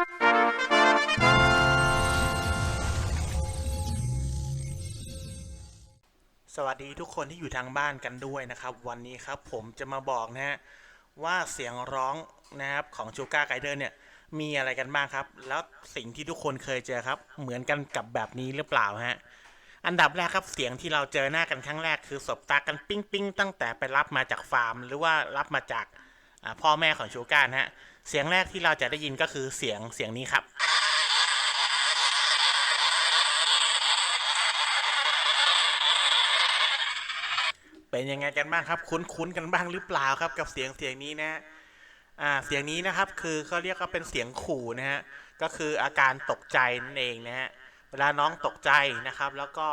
สวัสดีทุกคนที่อยู่ทางบ้านกันด้วยนะครับ วันนี้ครับผมจะมาบอกนะฮะว่าเสียงร้องนะครับของชูการ์ไกเดอร์เนี่ยมีอะไรกันบ้างครับ แล้วสิ่งที่ทุกคนเคยเจอครับ เหมือนกันกับแบบนี้หรือเปล่าฮะอันดับแรกครับเสียงที่เราเจอหน้ากันครั้งแรกคือสบตากันปิ้งปิ้งตั้งแต่ไปรับมาจากฟาร์ม หรือว่ารับมาจากพ่อแม่ของชูการ์นะฮะ เสียงแรกที่เราจะได้ยินก็คือเสียงเสียงนี้ครับ เป็นยังไงกันบ้างครับ คุ้นๆกันบ้างหรือเปล่าครับกับเสียงเสียงนี้นะอ่าเสียงนี้นะครับคือเขาเรียกว่าเป็นเสียงขู่นะฮะก็คืออาการตกใจนั่นเองนะฮะเวลาน้องตกใจนะครับ แล้วก็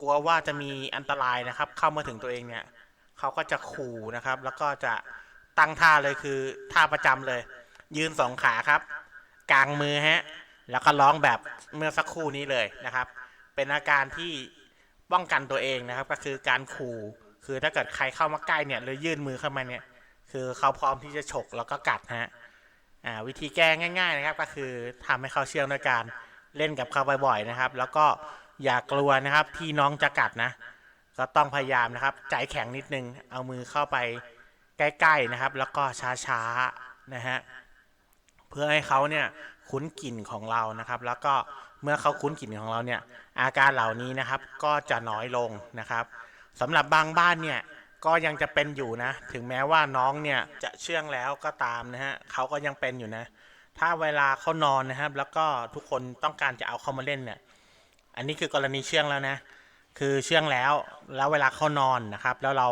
กลัวว่าจะมีอันตรายนะครับ เข้ามาถึงตัวเองเนี่ยเขาก็จะขู่นะครับ แล้วก็จะ ตั้งท่าเลยคือท่าประจำเลย ยืนสองขาครับกางมือฮะ แล้วก็ร้องแบบเมื่อสักครู่นี้เลยนะครับ เป็นอาการที่ป้องกันตัวเองนะครับ ก็คือการขู่คือถ้าเกิดใครเข้ามาใกล้เนี่ยหรือยื่นมือเข้ามาเนี่ย คือเขาพร้อมที่จะฉกแล้วก็กัดฮะอ่าวิธีแก้ง่าย ๆนะครับ ก็คือทำให้เขาเชื่องด้วยการเล่นกับเขาบ่อยๆนะครับ แล้วก็อย่ากลัวนะครับที่น้องจะกัดนะ ก็ต้องพยายามนะครับ ใจแข็งนิดนึงเอามือเข้าไป ใกล้ๆนะครับ แล้วก็ช้าๆนะฮะเพื่อให้เขาเนี่ยคุ้นกลิ่นของเรานะครับ แล้วก็เมื่อเขาคุ้นกลิ่นของเราเนี่ยอาการเหล่านี้นะครับก็จะน้อยลงนะครับสำหรับบางบ้านเนี่ยก็ยังจะเป็นอยู่นะ ถึงแม้ว่าน้องเนี่ยจะเชื่องแล้วก็ตามนะฮะเขาก็ยังเป็นอยู่นะ ถ้าเวลาเขานอนนะครับ แล้วก็ทุกคนต้องการจะเอาเขามาเล่นเนี่ยอันนี้คือกรณีเชื่องแล้วนะ คือเชื่องแล้วแล้วเวลาเขานอนนะครับ แล้วเรา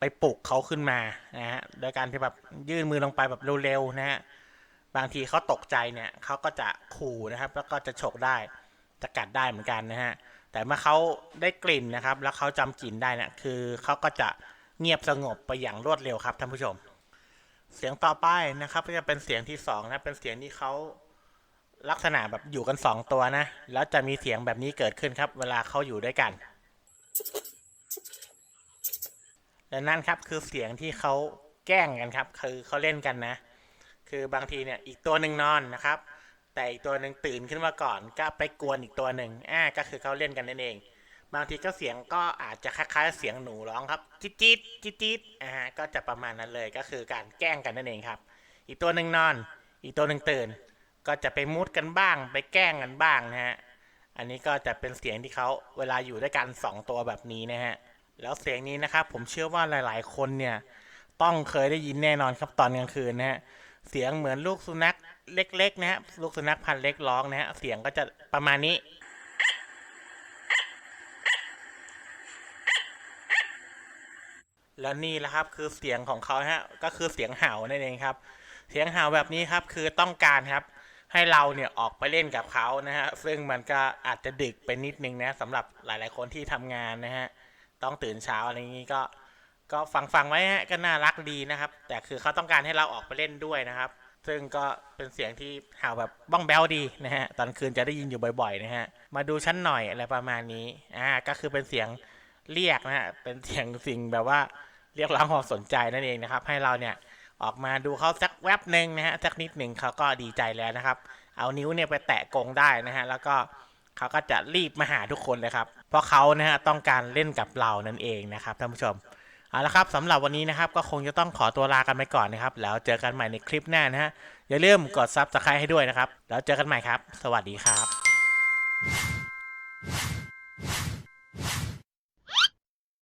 ไปปลุกเขาขึ้นมานะฮะโดยการที่แบบยื่นมือลงไปแบบเร็วๆนะฮะบางทีเขาตกใจเนี่ยเขาก็จะขู่นะครับแล้วก็จะฉกได้จะกัดได้เหมือนกันนะฮะแต่เมื่อเขาได้กลิ่นนะครับ แล้วเขาจำกลิ่นได้เนี่ยคือเขาก็จะเงียบสงบไปอย่างรวดเร็วครับท่านผู้ชม เสียงต่อไปนะครับก็จะเป็นเสียงที่สองนะเป็นเสียงที่เขาลักษณะแบบอยู่กันสองตัวนะแล้วจะมีเสียงแบบนี้เกิดขึ้นครับ เวลาเขาอยู่ด้วยกัน และนั่นครับคือเสียงที่เขาแกล้งกันครับ คือเขาเล่นกันนะ คือบางทีเนี่ยอีกตัวหนึ่งนอนนะครับ แต่อีกตัวหนึ่งตื่นขึ้นมาก่อน ก็ไปกวนอีกตัวหนึ่งอ่าก็คือเขาเล่นกันนั่นเอง บางทีก็เสียงก็อาจจะคล้ายๆเสียงหนูร้องครับจิ๊ดจิ๊ดจิ๊ดจิ๊ดอ่าก็จะประมาณนั้นเลยก็คือการแกล้งกันนั่นเองครับ อีกตัวหนึ่งนอน อีกตัวหนึ่งตื่น ก็จะไปมุดกันบ้าง ไปแกล้งกันบ้างนะฮะอันนี้ก็จะเป็นเสียงที่เขาเวลาอยู่ด้วยกันสองตัวแบบนี้นะฮะ แล้วเสียงนี้นะครับผมเชื่อว่าหลาย ๆ คนเนี่ยต้องเคยได้ยินแน่นอนครับตอนกลางคืนนะฮะเสียงเหมือนลูกสุนัขเล็ก ๆ นะฮะลูกสุนัขพันธุ์เล็กร้องนะฮะเสียงก็จะประมาณนี้ แล้วนี่แหละครับคือเสียงของเขาฮะก็คือเสียงเห่านั่นเองครับ เสียงเห่าแบบนี้ครับคือต้องการครับให้เราเนี่ยออกไปเล่นกับเขานะฮะซึ่งมันก็อาจจะดึกไปนิดนึงนะสำหรับหลาย ๆ คนที่ทำงานนะฮะ ต้องตื่นเช้าอะไรอย่างนี้ก็ ก็ฟังฟังไว้ฮะก็น่ารักดีนะครับ แต่คือเขาต้องการให้เราออกไปเล่นด้วยนะครับ ซึ่งก็เป็นเสียงที่ห่าแบบบ้องแบ้วดีนะฮะตอนคืนจะได้ยินอยู่บ่อยๆนะฮะมาดูชั้นหน่อยอะไรประมาณนี้อ่าก็คือเป็นเสียงเรียกนะฮะเป็นเสียงสิ่งแบบว่าเรียกร้องความสนใจนั่นเองนะครับ ให้เราเนี่ยออกมาดูเขาสักแวบหนึ่งนะฮะสักนิดหนึ่งเขาก็ดีใจแล้วนะครับ เอานิ้วเนี่ยไปแตะกรงได้นะฮะแล้วก็เขาก็จะรีบมาหาทุกคนเลยครับ เพราะเขานะฮะต้องการเล่นกับเรานั่นเองนะครับท่านผู้ชมเอาละครับสำหรับวันนี้นะครับก็คงจะต้องขอตัวลากันไปก่อนนะครับ แล้วเจอกันใหม่ในคลิปหน้านะฮะอย่าลืมกดซับสไครต์ให้ด้วยนะครับ แล้วเจอกันใหม่ครับ สวัสดีครับ